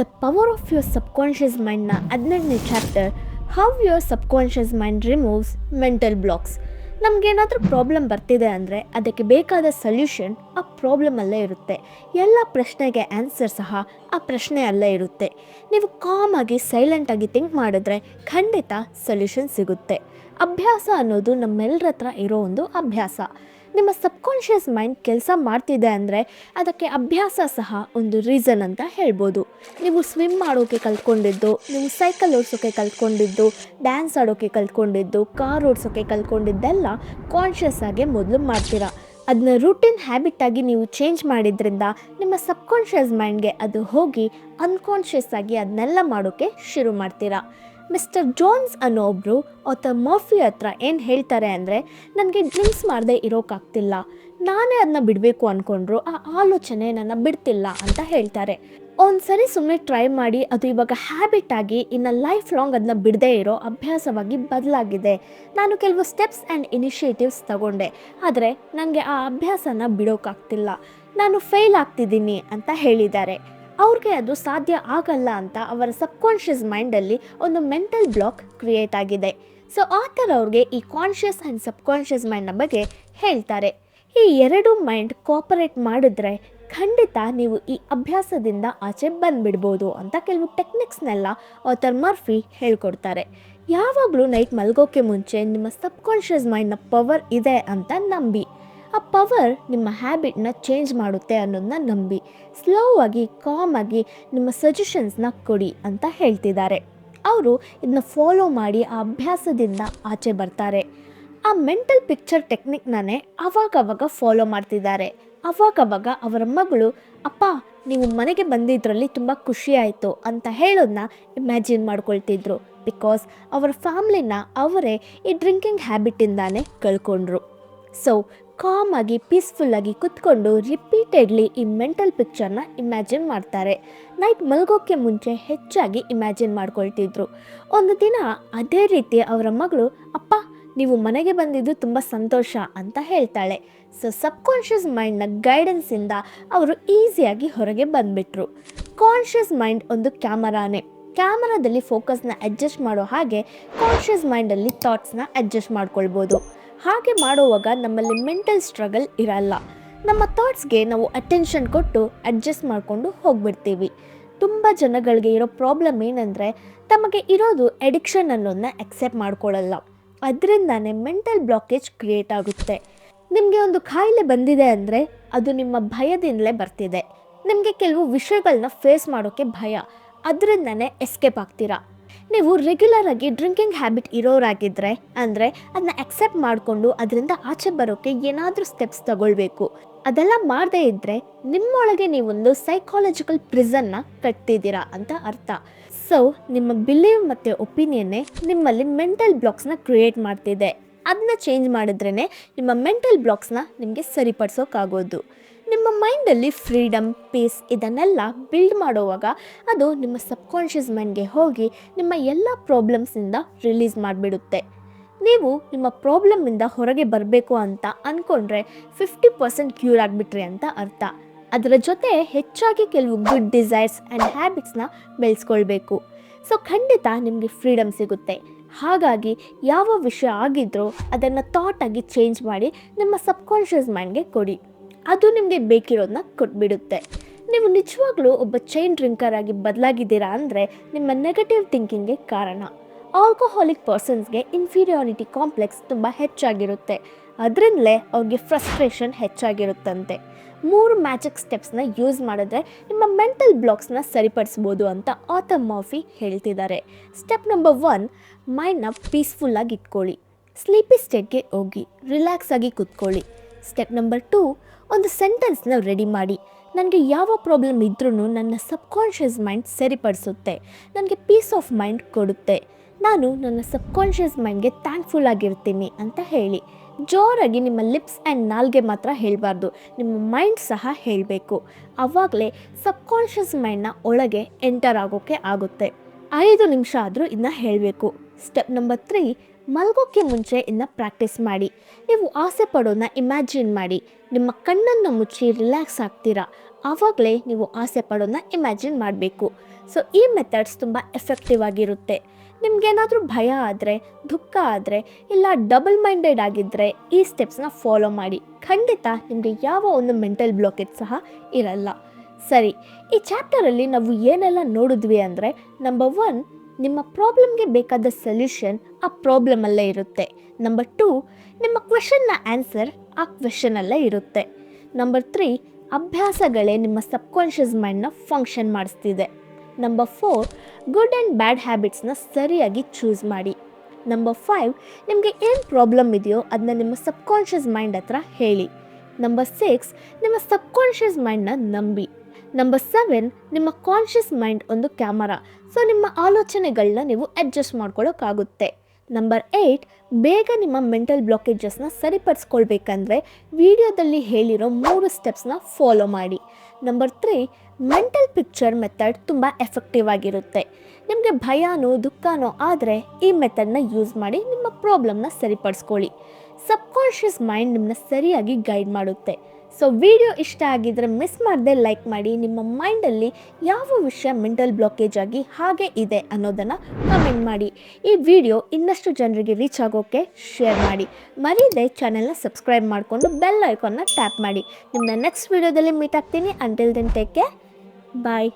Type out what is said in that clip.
The power of your subconscious ಮೈಂಡ್ನ ಹದಿನೆಂಟನೇ chapter how your subconscious mind removes mental blocks ನಮಗೇನಾದರೂ problem ಬರ್ತಿದೆ ಅಂದರೆ ಅದಕ್ಕೆ ಬೇಕಾದ ಸೊಲ್ಯೂಷನ್ ಆ ಪ್ರಾಬ್ಲಮಲ್ಲೇ ಇರುತ್ತೆ. ಎಲ್ಲ ಪ್ರಶ್ನೆಗೆ ಆನ್ಸರ್ ಸಹ ಆ ಪ್ರಶ್ನೆ ಅಲ್ಲೇ ಇರುತ್ತೆ. ನೀವು ಕಾಮಾಗಿ ಸೈಲೆಂಟಾಗಿ ಥಿಂಕ್ ಮಾಡಿದ್ರೆ ಖಂಡಿತ ಸೊಲ್ಯೂಷನ್ ಸಿಗುತ್ತೆ. ಅಭ್ಯಾಸ ಅನ್ನೋದು ನಮ್ಮೆಲ್ಲರ ಹತ್ರ ಇರೋ ಒಂದು ಅಭ್ಯಾಸ. ನಿಮ್ಮ ಸಬ್ಕಾನ್ಷಿಯಸ್ ಮೈಂಡ್ ಕೆಲಸ ಮಾಡ್ತಿದೆ ಅಂದರೆ ಅದಕ್ಕೆ ಅಭ್ಯಾಸ ಸಹ ಒಂದು ರೀಸನ್ ಅಂತ ಹೇಳ್ಬೋದು. ನೀವು ಸ್ವಿಮ್ ಮಾಡೋಕ್ಕೆ ಕಲ್ತ್ಕೊಂಡಿದ್ದು, ನೀವು ಸೈಕಲ್ ಓಡಿಸೋಕ್ಕೆ ಕಲ್ತ್ಕೊಂಡಿದ್ದು, ಡ್ಯಾನ್ಸ್ ಆಡೋಕ್ಕೆ ಕಲ್ತ್ಕೊಂಡಿದ್ದು, ಕಾರ್ ಓಡಿಸೋಕ್ಕೆ ಕಲ್ತ್ಕೊಂಡಿದ್ದೆಲ್ಲ ಕಾನ್ಷಿಯಸ್ ಆಗಿ ಮೊದಲು ಮಾಡ್ತೀರಾ. ಅದನ್ನ ರೂಟೀನ್ ಹ್ಯಾಬಿಟ್ ಆಗಿ ನೀವು ಚೇಂಜ್ ಮಾಡಿದ್ರಿಂದ ನಿಮ್ಮ ಸಬ್ಕಾನ್ಷಿಯಸ್ ಮೈಂಡ್ಗೆ ಅದು ಹೋಗಿ ಅನ್ಕಾನ್ಷಿಯಸ್ ಆಗಿ ಅದನ್ನೆಲ್ಲ ಮಾಡೋಕ್ಕೆ ಶುರು ಮಾಡ್ತೀರಾ. ಮಿಸ್ಟರ್ ಜೋನ್ಸ್ ಅನ್ನೋ ಒಬ್ಬರು ಆತ ಮರ್ಫಿ ಹತ್ರ ಏನು ಹೇಳ್ತಾರೆ ಅಂದರೆ, ನನಗೆ ಡ್ರಿಂಕ್ಸ್ ಮಾಡದೆ ಇರೋಕ್ಕಾಗ್ತಿಲ್ಲ ನಾನೇ ಅದನ್ನ ಬಿಡಬೇಕು ಅಂದ್ಕೊಂಡ್ರು ಆ ಆಲೋಚನೆ ನನ್ನ ಬಿಡ್ತಿಲ್ಲ ಅಂತ ಹೇಳ್ತಾರೆ. ಒಂದು ಸರಿ ಸುಮ್ಮನೆ ಟ್ರೈ ಮಾಡಿ, ಅದು ಇವಾಗ ಹ್ಯಾಬಿಟ್ ಆಗಿ ಇನ್ನು ಲೈಫ್ ಲಾಂಗ್ ಅದನ್ನ ಬಿಡದೇ ಇರೋ ಅಭ್ಯಾಸವಾಗಿ ಬದಲಾಗಿದೆ. ನಾನು ಕೆಲವು ಸ್ಟೆಪ್ಸ್ ಆ್ಯಂಡ್ ಇನಿಷಿಯೇಟಿವ್ಸ್ ತಗೊಂಡೆ. ಆದರೆ, ನನಗೆ ಆ ಅಭ್ಯಾಸನ ಬಿಡೋಕ್ಕಾಗ್ತಿಲ್ಲ ನಾನು ಫೇಲ್ ಆಗ್ತಿದ್ದೀನಿ ಅಂತ ಹೇಳಿದ್ದಾರೆ. ಅವ್ರಿಗೆ ಅದು ಸಾಧ್ಯ ಆಗಲ್ಲ ಅಂತ ಅವರ ಸಬ್ಕಾನ್ಷಿಯಸ್ ಮೈಂಡಲ್ಲಿ ಒಂದು ಮೆಂಟಲ್ ಬ್ಲಾಕ್ ಕ್ರಿಯೇಟ್ ಆಗಿದೆ. ಸೊ ಆ ಥರ ಅವ್ರಿಗೆ ಈ ಕಾನ್ಷಿಯಸ್ ಆ್ಯಂಡ್ ಸಬ್ಕಾನ್ಷಿಯಸ್ ಮೈಂಡ್ನ ಬಗ್ಗೆ ಹೇಳ್ತಾರೆ. ಈ ಎರಡು ಮೈಂಡ್ ಕೋಪರೇಟ್ ಮಾಡಿದ್ರೆ ಖಂಡಿತ ನೀವು ಈ ಅಭ್ಯಾಸದಿಂದ ಆಚೆ ಬಂದುಬಿಡ್ಬೋದು ಅಂತ ಕೆಲವು ಟೆಕ್ನಿಕ್ಸ್ನೆಲ್ಲ ಆಥರ್ ಮರ್ಫಿ ಹೇಳ್ಕೊಡ್ತಾರೆ. ಯಾವಾಗಲೂ ನೈಟ್ ಮಲ್ಗೋಕ್ಕೆ ಮುಂಚೆ ನಿಮ್ಮ ಸಬ್ಕಾನ್ಷಿಯಸ್ ಮೈಂಡ್ನ ಪವರ್ ಇದೆ ಅಂತ ನಂಬಿ. ಆ ಪವರ್ ನಿಮ್ಮ ಹ್ಯಾಬಿಟ್ನ ಚೇಂಜ್ ಮಾಡುತ್ತೆ ಅನ್ನೋದನ್ನ ನಂಬಿ. ಸ್ಲೋ ಆಗಿ ಕಾಮ್ ಆಗಿ ನಿಮ್ಮ ಸಜೆಷನ್ಸ್ನ ಕೊಡಿ ಅಂತ ಹೇಳ್ತಿದ್ದಾರೆ. ಅವರು ಇದನ್ನ ಫಾಲೋ ಮಾಡಿ ಆ ಅಭ್ಯಾಸದಿಂದ ಆಚೆ ಬರ್ತಾರೆ. ಆ ಮೆಂಟಲ್ ಪಿಕ್ಚರ್ ಟೆಕ್ನಿಕ್ನೇ ಅವಾಗವಾಗ ಫಾಲೋ ಮಾಡ್ತಿದ್ದಾರೆ. ಅವಾಗವಾಗ ಅವರ ಮಗಳು, ಅಪ್ಪ, ನೀವು ಮನೆಗೆ ಬಂದಿದ್ರಲ್ಲಿ ತುಂಬ ಖುಷಿ ಆಯಿತು ಅಂತ ಹೇಳೋದನ್ನ ಇಮ್ಯಾಜಿನ್ ಮಾಡ್ಕೊಳ್ತಿದ್ರು. ಬಿಕಾಸ್ ಅವರ ಫ್ಯಾಮ್ಲಿನ ಅವರೇ ಈ ಡ್ರಿಂಕಿಂಗ್ ಹ್ಯಾಬಿಟಿಂದಾನೇ ಕಳ್ಕೊಂಡ್ರು. ಸೊ ಕಾಮಾಗಿ ಪೀಸ್ಫುಲ್ಲಾಗಿ ಕುತ್ಕೊಂಡು ರಿಪೀಟೆಡ್ಲಿ ಈ ಮೆಂಟಲ್ ಪಿಕ್ಚರ್ನ ಇಮ್ಯಾಜಿನ್ ಮಾಡ್ತಾರೆ. ನೈಟ್ ಮಲಗೋಕ್ಕೆ ಮುಂಚೆ ಹೆಚ್ಚಾಗಿ ಇಮ್ಯಾಜಿನ್ ಮಾಡ್ಕೊಳ್ತಿದ್ರು. ಒಂದು ದಿನ ಅದೇ ರೀತಿ ಅವರ ಮಗಳು, ಅಪ್ಪ, ನೀವು ಮನೆಗೆ ಬಂದಿದ್ದು ತುಂಬ ಸಂತೋಷ ಅಂತ ಹೇಳ್ತಾಳೆ. ಸೊ ಸಬ್ಕಾನ್ಷಿಯಸ್ ಮೈಂಡ್ನ ಗೈಡೆನ್ಸಿಂದ ಅವರು ಈಸಿಯಾಗಿ ಹೊರಗೆ ಬಂದುಬಿಟ್ರು. ಕಾನ್ಷಿಯಸ್ ಮೈಂಡ್ ಒಂದು ಕ್ಯಾಮರಾನೇ. ಕ್ಯಾಮರಾದಲ್ಲಿ ಫೋಕಸ್ನ ಅಡ್ಜಸ್ಟ್ ಮಾಡೋ ಹಾಗೆ ಕಾನ್ಷಿಯಸ್ ಮೈಂಡಲ್ಲಿ ಥಾಟ್ಸ್ನ ಅಡ್ಜಸ್ಟ್ ಮಾಡ್ಕೊಳ್ಬೋದು. ಹಾಗೆ ಮಾಡುವಾಗ ನಮ್ಮಲ್ಲಿ ಮೆಂಟಲ್ ಸ್ಟ್ರಗಲ್ ಇರಲ್ಲ. ನಮ್ಮ ಥಾಟ್ಸ್ಗೆ ನಾವು ಅಟೆನ್ಷನ್ ಕೊಟ್ಟು ಅಡ್ಜಸ್ಟ್ ಮಾಡಿಕೊಂಡು ಹೋಗ್ಬಿಡ್ತೀವಿ. ತುಂಬ ಜನಗಳಿಗೆ ಇರೋ ಪ್ರಾಬ್ಲಮ್ ಏನಂದರೆ ತಮಗೆ ಇರೋದು ಎಡಿಕ್ಷನ್ ಅನ್ನೋದನ್ನ ಅಕ್ಸೆಪ್ಟ್ ಮಾಡ್ಕೊಳ್ಳಲ್ಲ. ಅದರಿಂದಾನೇ ಮೆಂಟಲ್ ಬ್ಲಾಕೇಜ್ ಕ್ರಿಯೇಟ್ ಆಗುತ್ತೆ. ನಿಮಗೆ ಒಂದು ಖಾಯಿಲೆ ಬಂದಿದೆ ಅಂದರೆ ಅದು ನಿಮ್ಮ ಭಯದಿಂದಲೇ ಬರ್ತಿದೆ. ನಿಮಗೆ ಕೆಲವು ವಿಷಯಗಳನ್ನ ಫೇಸ್ ಮಾಡೋಕ್ಕೆ ಭಯ. ಅದರಿಂದನೇ ಎಸ್ಕೇಪ್ ಆಗ್ತೀರಾ? ನೀವು ರೆಗ್ಯುಲರ್ ಆಗಿ ಡ್ರಿಂಕಿಂಗ್ ಹ್ಯಾಬಿಟ್ ಇರೋರಾಗಿದ್ದರೆ ಅಂದರೆ ಅದನ್ನ ಅಕ್ಸೆಪ್ಟ್ ಮಾಡಿಕೊಂಡು ಅದರಿಂದ ಆಚೆ ಬರೋಕ್ಕೆ ಏನಾದರೂ ಸ್ಟೆಪ್ಸ್ ತಗೊಳ್ಬೇಕು. ಅದೆಲ್ಲ ಮಾಡದೇ ಇದ್ದರೆ ನಿಮ್ಮೊಳಗೆ ನೀವೊಂದು ಸೈಕಾಲಜಿಕಲ್ ಪ್ರಿಸನ್ನ ಕಟ್ತಿದ್ದೀರಾ ಅಂತ ಅರ್ಥ. ಸೊ ನಿಮ್ಮ ಬಿಲೀವ್ ಮತ್ತು ಒಪಿನಿಯನ್ನೇ ನಿಮ್ಮಲ್ಲಿ ಮೆಂಟಲ್ ಬ್ಲಾಕ್ಸ್ನ ಕ್ರಿಯೇಟ್ ಮಾಡ್ತಿದೆ. ಅದನ್ನ ಚೇಂಜ್ ಮಾಡಿದ್ರೇ ನಿಮ್ಮ ಮೆಂಟಲ್ ಬ್ಲಾಕ್ಸ್ನ ನಿಮಗೆ ಸರಿಪಡಿಸೋಕ್ಕಾಗೋದು ನಿಮ್ಮ ಮೈಂಡಲ್ಲಿ ಫ್ರೀಡಮ್ ಪೀಸ್ ಇದನ್ನೆಲ್ಲ ಬಿಲ್ಡ್ ಮಾಡುವಾಗ ಅದು ನಿಮ್ಮ ಸಬ್ಕಾನ್ಷಿಯಸ್ ಮೈಂಡ್ಗೆ ಹೋಗಿ ನಿಮ್ಮ ಎಲ್ಲ ಪ್ರಾಬ್ಲಮ್ಸಿಂದ ರಿಲೀಸ್ ಮಾಡಿಬಿಡುತ್ತೆ. ನೀವು ನಿಮ್ಮ ಪ್ರಾಬ್ಲಮ್ಮಿಂದ ಹೊರಗೆ ಬರಬೇಕು ಅಂತ ಅಂದ್ಕೊಂಡ್ರೆ ಫಿಫ್ಟಿ ಪರ್ಸೆಂಟ್ ಕ್ಯೂರ್ ಆಗಿಬಿಟ್ರಿ ಅಂತ ಅರ್ಥ. ಅದರ ಜೊತೆ ಹೆಚ್ಚಾಗಿ ಕೆಲವು ಗುಡ್ ಡಿಸೈರ್ಸ್ ಆ್ಯಂಡ್ ಹ್ಯಾಬಿಟ್ಸ್ನ ಬೆಳೆಸ್ಕೊಳ್ಬೇಕು. ಸೊ ಖಂಡಿತ ನಿಮಗೆ ಫ್ರೀಡಮ್ ಸಿಗುತ್ತೆ. ಹಾಗಾಗಿ ಯಾವ ವಿಷಯ ಆಗಿದ್ರೂ ಅದನ್ನು ಥಾಟಾಗಿ ಚೇಂಜ್ ಮಾಡಿ ನಿಮ್ಮ ಸಬ್ಕಾನ್ಷಿಯಸ್ ಮೈಂಡ್ಗೆ ಕೊಡಿ. ಅದು ನಿಮಗೆ ಬೇಕಿರೋದನ್ನ ಕೊಟ್ಬಿಡುತ್ತೆ. ನೀವು ನಿಜವಾಗ್ಲೂ ಒಬ್ಬ ಚೈನ್ ಡ್ರಿಂಕರ್ ಆಗಿ ಬದಲಾಗಿದ್ದೀರಾ ಅಂದರೆ ನಿಮ್ಮ ನೆಗೆಟಿವ್ ಥಿಂಕಿಂಗ್ಗೆ ಕಾರಣ. ಆಲ್ಕೋಹಾಲಿಕ್ ಪರ್ಸನ್ಸ್ಗೆ ಇನ್ಫೀರಿಯಾರಿಟಿ ಕಾಂಪ್ಲೆಕ್ಸ್ ತುಂಬ ಹೆಚ್ಚಾಗಿರುತ್ತೆ. ಅದರಿಂದಲೇ ಅವ್ರಿಗೆ ಫ್ರಸ್ಟ್ರೇಷನ್ ಹೆಚ್ಚಾಗಿರುತ್ತಂತೆ. ಮೂರು ಮ್ಯಾಜಿಕ್ ಸ್ಟೆಪ್ಸ್ನ ಯೂಸ್ ಮಾಡಿದ್ರೆ ನಿಮ್ಮ ಮೆಂಟಲ್ ಬ್ಲಾಕ್ಸ್ನ ಸರಿಪಡಿಸ್ಬೋದು ಅಂತ ಆತಮ್ ಮಾಫಿ ಹೇಳ್ತಿದ್ದಾರೆ ಸ್ಟೆಪ್ ನಂಬರ್ ಒನ್ ಮೈಂಡ್ನ ಪೀಸ್ಫುಲ್ಲಾಗಿ ಇಟ್ಕೊಳ್ಳಿ. ಸ್ಲೀಪಿ ಸ್ಟೇಟ್ಗೆ ಹೋಗಿ ರಿಲ್ಯಾಕ್ಸ್ ಆಗಿ ಕೂತ್ಕೊಳ್ಳಿ. ಸ್ಟೆಪ್ ನಂಬರ್ ಟೂ ಒಂದು ಸೆಂಟೆನ್ಸ್ನ ರೆಡಿ ಮಾಡಿ. ನನಗೆ ಯಾವ ಪ್ರಾಬ್ಲಮ್ ಇದ್ರೂ ನನ್ನ ಸಬ್ಕಾನ್ಷಿಯಸ್ ಮೈಂಡ್ ಸರಿಪಡಿಸುತ್ತೆ. ನನಗೆ ಪೀಸ್ ಆಫ್ ಮೈಂಡ್ ಕೊಡುತ್ತೆ. ನಾನು ನನ್ನ ಸಬ್ಕಾನ್ಷಿಯಸ್ ಮೈಂಡ್ಗೆ ಥ್ಯಾಂಕ್ಫುಲ್ ಆಗಿರ್ತೀನಿ ಅಂತ ಹೇಳಿ. ಜೋರಾಗಿ ನಿಮ್ಮ ಲಿಪ್ಸ್ ಆ್ಯಂಡ್ ನಾಲ್ಗೆ ಮಾತ್ರ ಹೇಳಬಾರ್ದು. ನಿಮ್ಮ ಮೈಂಡ್ ಸಹ ಹೇಳಬೇಕು. ಆವಾಗಲೇ ಸಬ್ಕಾನ್ಷಿಯಸ್ ಮೈಂಡ್ನ ಒಳಗೆ ಎಂಟರ್ ಆಗೋಕ್ಕೆ ಆಗುತ್ತೆ. ಐದು ನಿಮಿಷ ಆದರೂ ಇದನ್ನ ಹೇಳಬೇಕು. ಸ್ಟೆಪ್ ನಂಬರ್ ತ್ರೀ ಮಲಗೋಕ್ಕೆ ಮುಂಚೆ ಇನ್ನು ಪ್ರಾಕ್ಟೀಸ್ ಮಾಡಿ. ನೀವು ಆಸೆ ಪಡೋನ ಇಮ್ಯಾಜಿನ್ ಮಾಡಿ. ನಿಮ್ಮ ಕಣ್ಣನ್ನು ಮುಚ್ಚಿ ರಿಲ್ಯಾಕ್ಸ್ ಆಗ್ತೀರಾ? ಆವಾಗಲೇ ನೀವು ಆಸೆ ಪಡೋನ ಇಮ್ಯಾಜಿನ್ ಮಾಡಬೇಕು. ಸೊ ಈ ಮೆಥಡ್ಸ್ ತುಂಬ ಎಫೆಕ್ಟಿವ್ ಆಗಿರುತ್ತೆ. ನಿಮಗೇನಾದರೂ ಭಯ ಆದರೆ, ದುಃಖ ಆದರೆ, ಇಲ್ಲ ಡಬಲ್ ಮೈಂಡೆಡ್ ಆಗಿದ್ದರೆ ಈ ಸ್ಟೆಪ್ಸ್ನ ಫಾಲೋ ಮಾಡಿ. ಖಂಡಿತ ನಿಮಗೆ ಯಾವ ಒಂದು ಮೆಂಟಲ್ ಬ್ಲಾಕೇಜ್ ಸಹ ಇರಲ್ಲ. ಸರಿ, ಈ ಚಾಪ್ಟರಲ್ಲಿ ನಾವು ಏನೆಲ್ಲ ನೋಡಿದ್ವಿ ಅಂದರೆ ನಂಬರ್ ಒನ್ ನಿಮ್ಮ ಪ್ರಾಬ್ಲಮ್ಗೆ ಬೇಕಾದ ಸೊಲ್ಯೂಷನ್ ಆ ಪ್ರಾಬ್ಲಮಲ್ಲೇ ಇರುತ್ತೆ. ನಂಬರ್ ಟೂ ನಿಮ್ಮ ಕ್ವೆಶನ್ನ ಆನ್ಸರ್ ಆ ಕ್ವೆಶನಲ್ಲೇ ಇರುತ್ತೆ. ನಂಬರ್ ತ್ರೀ ಅಭ್ಯಾಸಗಳೇ ನಿಮ್ಮ ಸಬ್ಕಾನ್ಷಿಯಸ್ ಮೈಂಡ್ನ function ಮಾಡಿಸ್ತಿದೆ. Number four good and bad ಹ್ಯಾಬಿಟ್ಸ್ನ ಸರಿಯಾಗಿ ಚೂಸ್ ಮಾಡಿ. ನಂಬರ್ ಫೈವ್ ನಿಮಗೆ ಏನು ಪ್ರಾಬ್ಲಮ್ ಇದೆಯೋ ಅದನ್ನ ನಿಮ್ಮ ಸಬ್ಕಾನ್ಷಿಯಸ್ ಮೈಂಡ್ ಹತ್ರ ಹೇಳಿ. ನಂಬರ್ ಸಿಕ್ಸ್ ನಿಮ್ಮ ಸಬ್ಕಾನ್ಷಿಯಸ್ ಮೈಂಡ್ನ ನಂಬಿ. ನಂಬರ್ ಸೆವೆನ್ ನಿಮ್ಮ ಕಾನ್ಷಿಯಸ್ ಮೈಂಡ್ ಒಂದು ಕ್ಯಾಮರಾ ಸೊ ನಿಮ್ಮ ಆಲೋಚನೆಗಳನ್ನ ನೀವು ಅಡ್ಜಸ್ಟ್ ಮಾಡ್ಕೊಳ್ಳೋಕ್ಕಾಗುತ್ತೆ ನಂಬರ್ ಏಯ್ಟ್ ಬೇಗ ನಿಮ್ಮ ಮೆಂಟಲ್ ಬ್ಲಾಕೇಜಸ್ನ ಸರಿಪಡಿಸ್ಕೊಳ್ಬೇಕಂದ್ರೆ ವಿಡಿಯೋದಲ್ಲಿ ಹೇಳಿರೋ ಮೂರು ಸ್ಟೆಪ್ಸ್ನ ಫಾಲೋ ಮಾಡಿ. Number three mental picture method ತುಂಬ ಎಫೆಕ್ಟಿವ್ ಆಗಿರುತ್ತೆ. ನಿಮಗೆ ಭಯನೋ, ದುಃಖನೋ ಆದರೆ ಈ ಮೆಥಡ್ನ ಯೂಸ್ ಮಾಡಿ ನಿಮ್ಮ ಪ್ರಾಬ್ಲಮ್ನ ಸರಿಪಡಿಸ್ಕೊಳ್ಳಿ. ಸಬ್ಕಾನ್ಷಿಯಸ್ ಮೈಂಡ್ ನಿಮ್ಮನ್ನ ಸರಿಯಾಗಿ ಗೈಡ್ ಮಾಡುತ್ತೆ. ಸೊ ವಿಡಿಯೋ ಇಷ್ಟ ಆಗಿದ್ರೆ ಮಿಸ್ ಮಾಡದೆ ಲೈಕ್ ಮಾಡಿ. ನಿಮ್ಮ ಮೈಂಡಲ್ಲಿ ಯಾವ ವಿಷಯ ಮೆಂಟಲ್ ಬ್ಲಾಕೇಜ್ ಆಗಿ ಹಾಗೆ ಇದೆ ಅನ್ನೋದನ್ನು ಕಮೆಂಟ್ ಮಾಡಿ. ಈ ವಿಡಿಯೋ ಇನ್ನಷ್ಟು ಜನರಿಗೆ ರೀಚ್ ಆಗೋಕ್ಕೆ ಶೇರ್ ಮಾಡಿ. ಮರೀದೆ ಚಾನೆಲ್ನ ಸಬ್ಸ್ಕ್ರೈಬ್ ಮಾಡಿಕೊಂಡು ಬೆಲ್ ಐಕಾನ್ನ ಟ್ಯಾಪ್ ಮಾಡಿ. ನಿಮ್ಮನ್ನ ನೆಕ್ಸ್ಟ್ ವಿಡಿಯೋದಲ್ಲಿ ಮೀಟ್ ಆಗ್ತೀನಿ. Until then take care bye